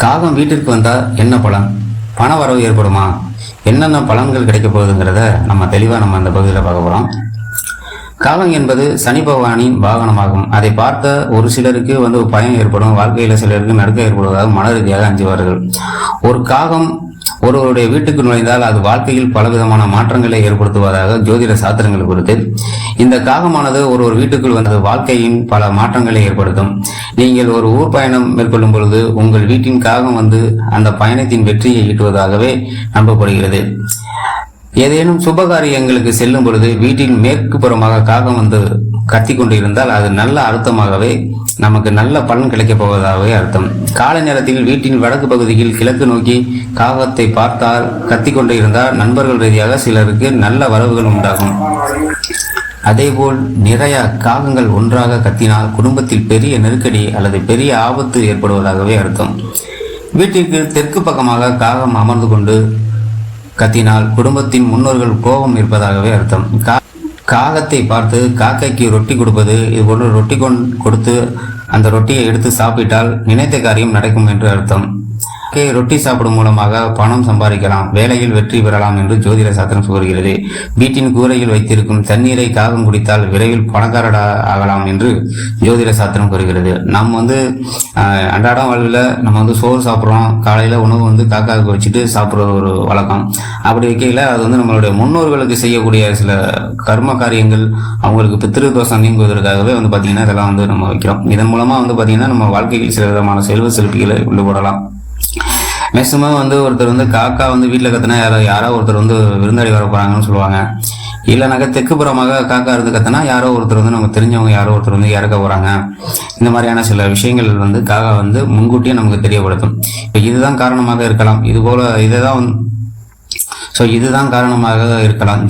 காகம் வீட்டிற்கு வந்தால் என்ன பலன்? பண வரவு ஏற்படுமா? என்னென்ன பலன்கள் கிடைக்க போகுதுங்கிறத நம்ம தெளிவாக நம்ம அந்த பகுதியில் பார்க்க போகிறோம் காகம் என்பது சனி பகவானின் வாகனமாகும். அதை பார்த்த ஒரு சிலருக்கு வந்து பயம் ஏற்படும். வாழ்க்கையில் சிலருக்கு நடுக்க ஏற்படுவதாக மன ரீதியாக அஞ்சுவார்கள். ஒரு காகம் ஒருவருடைய வீட்டுக்கு நுழைந்தால் அது வாழ்க்கையில் பலவிதமான மாற்றங்களை ஏற்படுத்துவதாக ஜோதிட சாஸ்திரங்கள் குறித்து இந்த காகமானது ஒரு ஒரு வீட்டுக்குள் வந்தது வாழ்க்கையின் பல மாற்றங்களை ஏற்படுத்தும். நீங்கள் ஒரு ஊர் பயணம் மேற்கொள்ளும் பொழுது உங்கள் வீட்டின் காகம் வந்து அந்த பயணத்தின் வெற்றியை ஈட்டுவதாகவே நம்பப்படுகிறது. ஏதேனும் சுபகாரியங்களுக்கு செல்லும் பொழுது வீட்டின் மேற்கு புறமாக காகம் வந்து கத்தி கொண்டு இருந்தால் அது நல்ல அர்த்தமாகவே நமக்கு நல்ல பலன் கிடைக்கப் போவதாகவே அர்த்தம். காலை நேரத்தில் வீட்டின் வடக்கு பகுதியில் கிழக்கு நோக்கி காகத்தை பார்த்தால் கத்தி கொண்டு இருந்தால் நண்பர்கள் ரீதியாக சிலருக்கு நல்ல வரவுகள் உண்டாகும். அதேபோல் நிறைய காகங்கள் ஒன்றாக கத்தினால் குடும்பத்தில் பெரிய நெருக்கடி அல்லது பெரிய ஆபத்து ஏற்படுவதாகவே அர்த்தம். வீட்டிற்கு தெற்கு பக்கமாக காகம் அமர்ந்து கொண்டு கத்தினால் குடும்பத்தின் முன்னோர்கள் கோபம் இருப்பதாகவே அர்த்தம். கா- காகத்தை பார்த்து காக்கைக்கு ரொட்டி கொடுப்பது இது போன்று ரொட்டி கொண் கொடுத்து அந்த ரொட்டியை எடுத்து சாப்பிட்டால் நினைத்த காரியம் நடக்கும் என்று அர்த்தம். நாக்கை ரொட்டி சாப்பிடும் மூலமாக பணம் சம்பாதிக்கலாம் வேலையில் வெற்றி பெறலாம் என்று ஜோதிட சாஸ்திரம் கூறுகிறது. வீட்டின் கூரையில் வைத்திருக்கும் தண்ணீரை காகம் குடித்தால் விரைவில் பணக்காரடா ஆகலாம் என்று ஜோதிட சாஸ்திரம் கூறுகிறது. நம்ம வந்து அன்றாடம் வாழ்வில் நம்ம வந்து சோறு சாப்பிட்றோம் காலையில் உணவு வந்து காக்காவுக்கு வச்சுட்டு சாப்பிட்ற ஒரு வழக்கம். அப்படி வைக்கையில் அது வந்து நம்மளுடைய முன்னோர்களுக்கு செய்யக்கூடிய சில கர்ம காரியங்கள் அவங்களுக்கு பித்திரு தோஷம் நீங்குவதற்காகவே வந்து பார்த்திங்கன்னா இதெல்லாம் வந்து நம்ம வைக்கிறோம். இதன் மூலமாக வந்து பார்த்திங்கன்னா நம்ம வாழ்க்கையில் சில விதமான செல்வ செழிப்புகளை கொண்டு போடலாம். மேக்சிமம் வந்து ஒருத்தர் வந்து காக்கா வந்து வீட்டில் கத்தினா யாரோ யாரோ ஒருத்தர் வந்து விருந்தாளி வர போகிறாங்கன்னு சொல்லுவாங்க. இல்லைனாக்கா தெற்கு புறமாக காக்கா இருந்து கத்தினா யாரோ ஒருத்தர் வந்து நமக்கு தெரிஞ்சவங்க யாரோ ஒருத்தர் வந்து இறக்க போகிறாங்க இந்த மாதிரியான சில விஷயங்கள் வந்து காக்கா வந்து முன்கூட்டியே நமக்கு தெரியப்படுத்தும். இப்போ இதுதான் காரணமாக இருக்கலாம். இது போல இதை தான் ஸோ இதுதான் காரணமாக இருக்கலாம்.